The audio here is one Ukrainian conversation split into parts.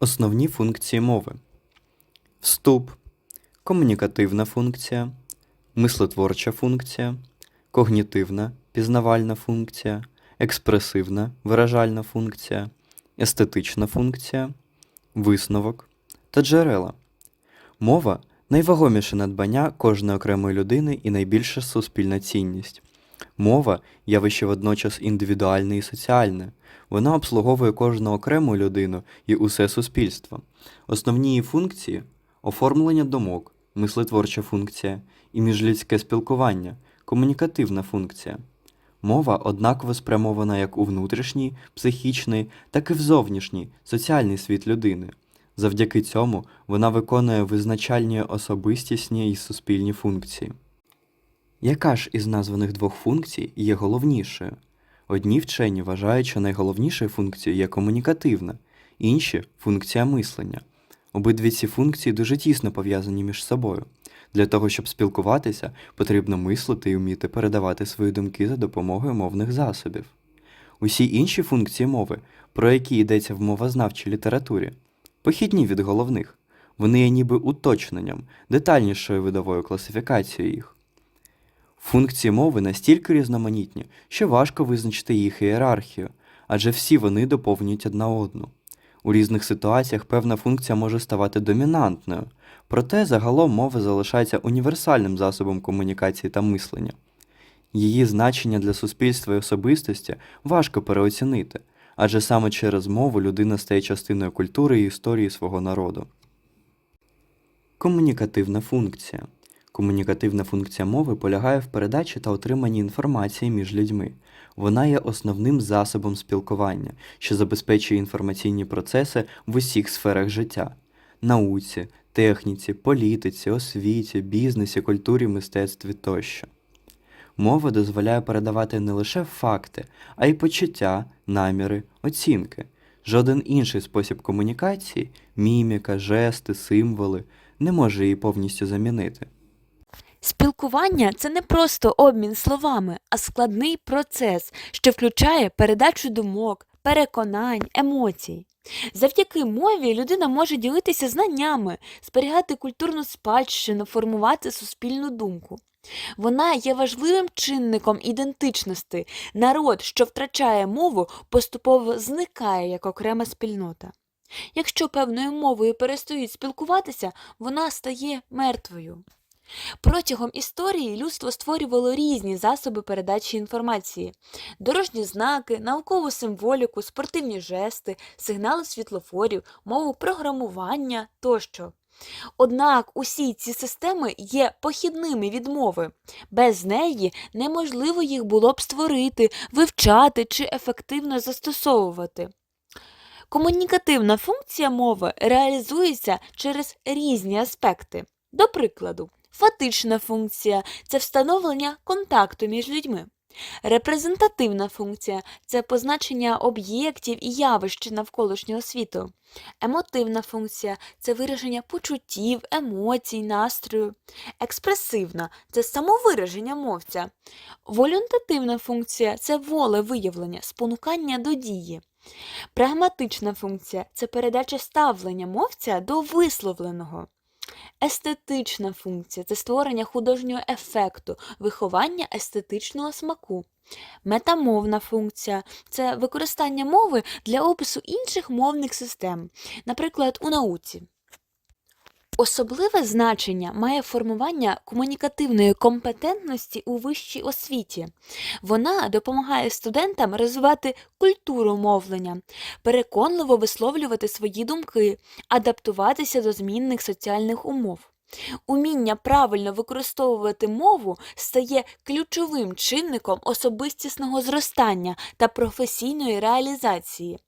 Основні функції мови. Вступ, комунікативна функція, мислотворча функція, когнітивна пізнавальна функція, експресивна виражальна функція, естетична функція, висновок та джерела. Мова найвагоміше надбання кожної окремої людини і найбільша суспільна цінність. Мова явище водночас індивідуальне і соціальне. Вона обслуговує кожну окрему людину і усе суспільство. Основні її функції оформлення думок, мислитворча функція і міжлюдське спілкування, комунікативна функція. Мова однаково спрямована як у внутрішній, психічний, так і в зовнішній, соціальний світ людини. Завдяки цьому вона виконує визначальні особистісні і суспільні функції. Яка ж із названих двох функцій є головнішою? Одні вчені вважають, що найголовнішою функцією є комунікативна, інші функція мислення. Обидві ці функції дуже тісно пов'язані між собою. Для того, щоб спілкуватися, потрібно мислити і вміти передавати свої думки за допомогою мовних засобів. Усі інші функції мови, про які йдеться в мовознавчій літературі, похідні від головних. Вони є ніби уточненням, детальнішою видовою класифікацією їх. Функції мови настільки різноманітні, що важко визначити їх ієрархію, адже всі вони доповнюють одна одну. У різних ситуаціях певна функція може ставати домінантною, проте загалом мова залишається універсальним засобом комунікації та мислення. Її значення для суспільства і особистості важко переоцінити, адже саме через мову людина стає частиною культури і історії свого народу. Комунікативна функція. Комунікативна функція мови полягає в передачі та отриманні інформації між людьми. Вона є основним засобом спілкування, що забезпечує інформаційні процеси в усіх сферах життя науці, техніці, політиці, освіті, бізнесі, культурі, мистецтві тощо. Мова дозволяє передавати не лише факти, а й почуття, наміри, оцінки. Жоден інший спосіб комунікації міміка, жести, символи не може її повністю замінити. Спілкування це не просто обмін словами, а складний процес, що включає передачу думок, переконань, емоцій. Завдяки мові людина може ділитися знаннями, зберігати культурну спадщину, формувати суспільну думку. Вона є важливим чинником ідентичності. Народ, що втрачає мову, поступово зникає як окрема спільнота. Якщо певною мовою перестають спілкуватися, вона стає мертвою. Протягом історії людство створювало різні засоби передачі інформації: дорожні знаки, наукову символіку, спортивні жести, сигнали світлофорів, мову програмування тощо. Однак усі ці системи є похідними від мови. Без неї неможливо їх було б створити, вивчати чи ефективно застосовувати. Комунікативна функція мови реалізується через різні аспекти. До прикладу, фатична функція це встановлення контакту між людьми. Репрезентативна функція це позначення об'єктів і явищ навколишнього світу. Емотивна функція це вираження почуттів, емоцій, настрою. Експресивна це самовираження мовця. Волюнтативна функція це волевиявлення, спонукання до дії. Прагматична функція це передача ставлення мовця до висловленого. Естетична функція це створення художнього ефекту, виховання естетичного смаку. Метамовна функція це використання мови для опису інших мовних систем, наприклад, у науці. Особливе значення має формування комунікативної компетентності у вищій освіті. Вона допомагає студентам розвивати культуру мовлення, переконливо висловлювати свої думки, адаптуватися до змінних соціальних умов. Уміння правильно використовувати мову стає ключовим чинником особистісного зростання та професійної реалізації.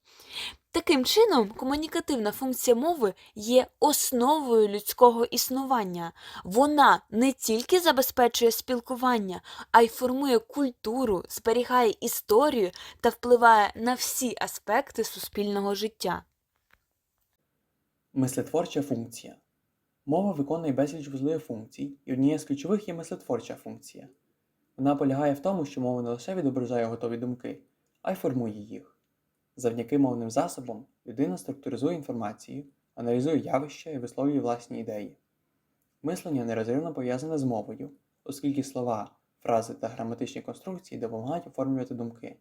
Таким чином, комунікативна функція мови є основою людського існування. Вона не тільки забезпечує спілкування, а й формує культуру, зберігає історію та впливає на всі аспекти суспільного життя. Мислетворча функція. Мова виконує безліч важливих функцій, і однією з ключових є мислетворча функція. Вона полягає в тому, що мова не лише відображає готові думки, а й формує їх. Завдяки мовним засобам людина структуризує інформацію, аналізує явища і висловлює власні ідеї. Мислення нерозривно пов'язане з мовою, оскільки слова, фрази та граматичні конструкції допомагають оформлювати думки.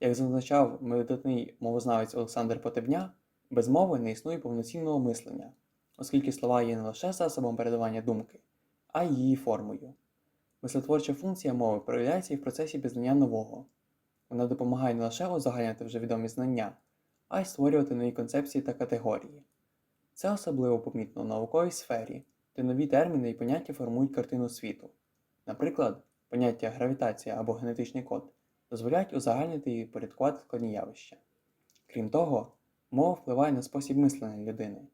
Як зазначав видатний мовознавець Олександр Потебня, без мови не існує повноцінного мислення, оскільки слова є не лише засобом передавання думки, а й її формою. Мислотворча функція мови проявляється і в процесі пізнання нового. Вона допомагає не лише узагальняти вже відомі знання, а й створювати нові концепції та категорії. Це особливо помітно в науковій сфері, де нові терміни і поняття формують картину світу. Наприклад, поняття гравітація або генетичний код дозволяють узагальнити і порядкувати складні явища. Крім того, мова впливає на спосіб мислення людини.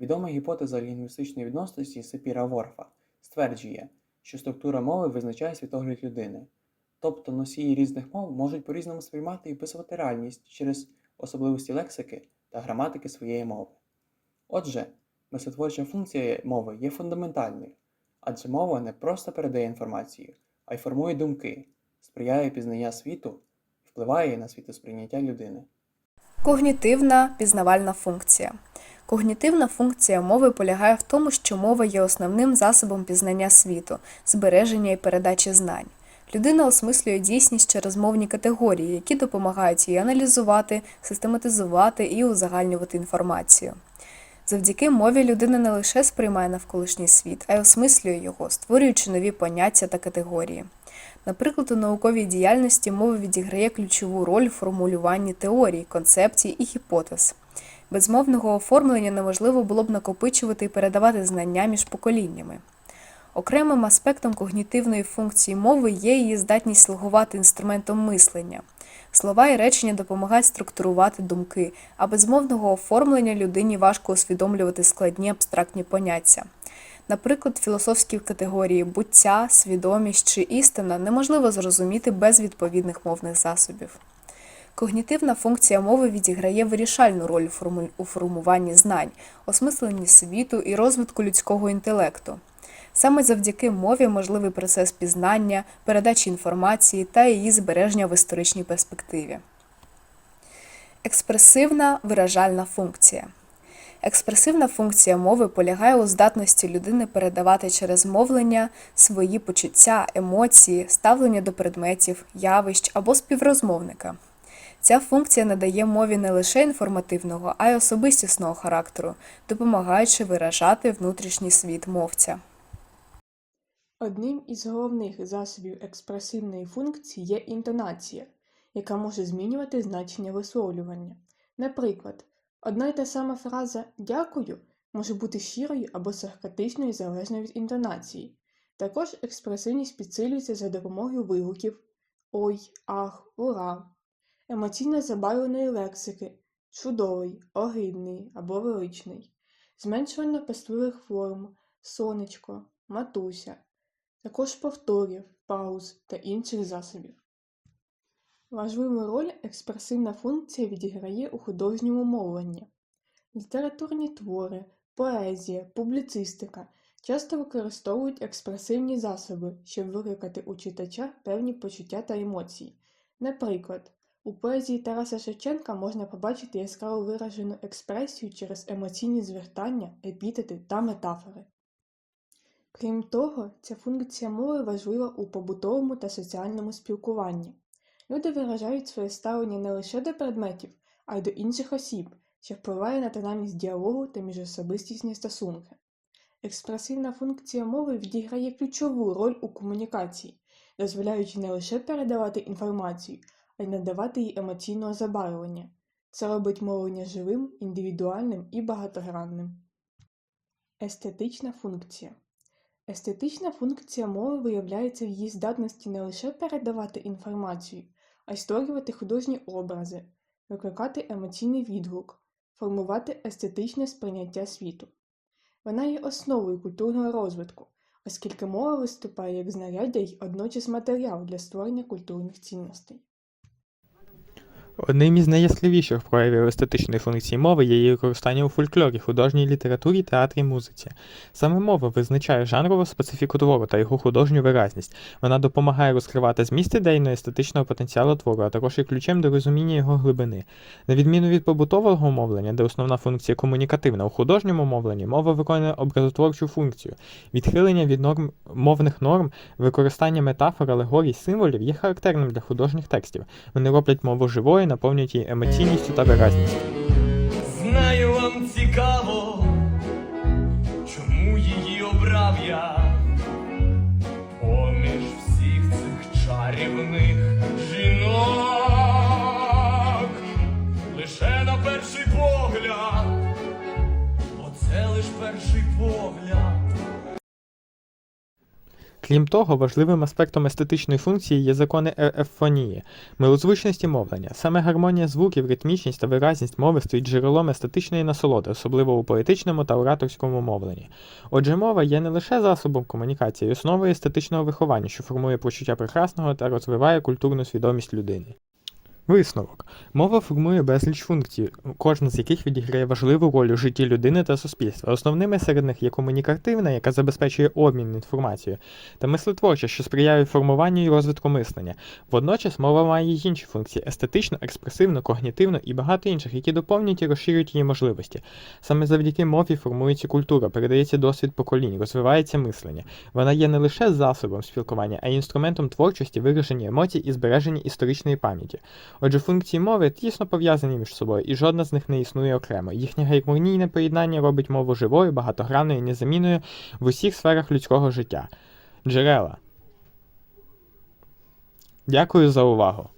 Відома гіпотеза лінгвістичної відносності Сепіра Ворфа стверджує, що структура мови визначає світогляд людини, тобто носії різних мов можуть по-різному сприймати і описувати реальність через особливості лексики та граматики своєї мови. Отже, мислотворча функція мови є фундаментальною, адже мова не просто передає інформацію, а й формує думки, сприяє пізнання світу і впливає на світосприйняття людини. Когнітивна пізнавальна функція. Когнітивна функція мови полягає в тому, що мова є основним засобом пізнання світу, збереження і передачі знань. Людина осмислює дійсність через мовні категорії, які допомагають їй аналізувати, систематизувати і узагальнювати інформацію. Завдяки мові людина не лише сприймає навколишній світ, а й осмислює його, створюючи нові поняття та категорії. Наприклад, у науковій діяльності мова відіграє ключову роль у формулюванні теорій, концепцій і гіпотез. Без мовного оформлення неможливо було б накопичувати і передавати знання між поколіннями. Окремим аспектом когнітивної функції мови є її здатність слугувати інструментом мислення. Слова і речення допомагають структурувати думки, а без мовного оформлення людині важко усвідомлювати складні абстрактні поняття. Наприклад, філософські категорії буття, свідомість чи істина неможливо зрозуміти без відповідних мовних засобів. Когнітивна функція мови відіграє вирішальну роль у формуванні знань, осмисленні світу і розвитку людського інтелекту. Саме завдяки мові можливий процес пізнання, передачі інформації та її збереження в історичній перспективі. Експресивна виражальна функція. Експресивна функція мови полягає у здатності людини передавати через мовлення свої почуття, емоції, ставлення до предметів, явищ або співрозмовника. Ця функція надає мові не лише інформативного, а й особистісного характеру, допомагаючи виражати внутрішній світ мовця. Одним із головних засобів експресивної функції є інтонація, яка може змінювати значення висловлювання. Наприклад, одна й та сама фраза дякую може бути щирою або саркастичною залежно від інтонації. Також експресивність підсилюється за допомогою вигуків ой, ах, ура, емоційно забарвленої лексики, чудовий, огидний або величний, зменшування пестливих форм, сонечко, матуся також повторів, пауз та інших засобів. Важливу роль експресивна функція відіграє у художньому мовленні. Літературні твори, поезія, публіцистика часто використовують експресивні засоби, щоб викликати у читача певні почуття та емоції. Наприклад, у поезії Тараса Шевченка можна побачити яскраво виражену експресію через емоційні звертання, епітети та метафори. Крім того, ця функція мови важлива у побутовому та соціальному спілкуванні. Люди виражають своє ставлення не лише до предметів, а й до інших осіб, що впливає на тональність діалогу та міжособистісні стосунки. Експресивна функція мови відіграє ключову роль у комунікації, дозволяючи не лише передавати інформацію, а й надавати їй емоційного забарвлення. Це робить мовлення живим, індивідуальним і багатогранним. Естетична функція Естетична функція мови виявляється в її здатності не лише передавати інформацію, а й створювати художні образи, викликати емоційний відгук, формувати естетичне сприйняття світу. Вона є основою культурного розвитку, оскільки мова виступає як знаряддя й одночас матеріал для створення культурних цінностей. Одним із найяскравіших проявів естетичної функції мови є її використання у фольклорі, художній літературі, театрі, музиці. Саме мова визначає жанрову специфіку твору та його художню виразність. Вона допомагає розкривати зміст ідейно естетичного потенціалу твору, а також є ключем до розуміння його глибини. На відміну від побутового мовлення, де основна функція комунікативна, у художньому мовленні мова виконує образотворчу функцію. Відхилення від норм мовних норм, використання метафор, алегорій, символів є характерним для художніх текстів. Вони роблять мову живою, наповнюють її емоційністю та виразністю. Крім того, важливим аспектом естетичної функції є закони е- ефонії, милозвучності мовлення. Саме гармонія звуків, ритмічність та виразність мови стоїть джерелом естетичної насолоди, особливо у поетичному та ораторському мовленні. Отже, мова є не лише засобом комунікації, а й основою естетичного виховання, що формує почуття прекрасного та розвиває культурну свідомість людини. Висновок. Мова формує безліч функцій, кожна з яких відіграє важливу роль у житті людини та суспільства. Основними серед них є комунікативна, яка забезпечує обмін інформацією, та мислетворча, що сприяє формуванню і розвитку мислення. Водночас мова має й інші функції естетично, експресивно, когнітивно і багато інших, які доповнюють і розширюють її можливості. Саме завдяки мові формується культура, передається досвід поколінь, розвивається мислення. Вона є не лише засобом спілкування, а й інструментом творчості, вираження емоцій і збереження історичної пам'яті. Отже, функції мови тісно пов'язані між собою, і жодна з них не існує окремо. Їхнє гармонійне поєднання робить мову живою, багатогранною і незамінною в усіх сферах людського життя. Джерела. Дякую за увагу.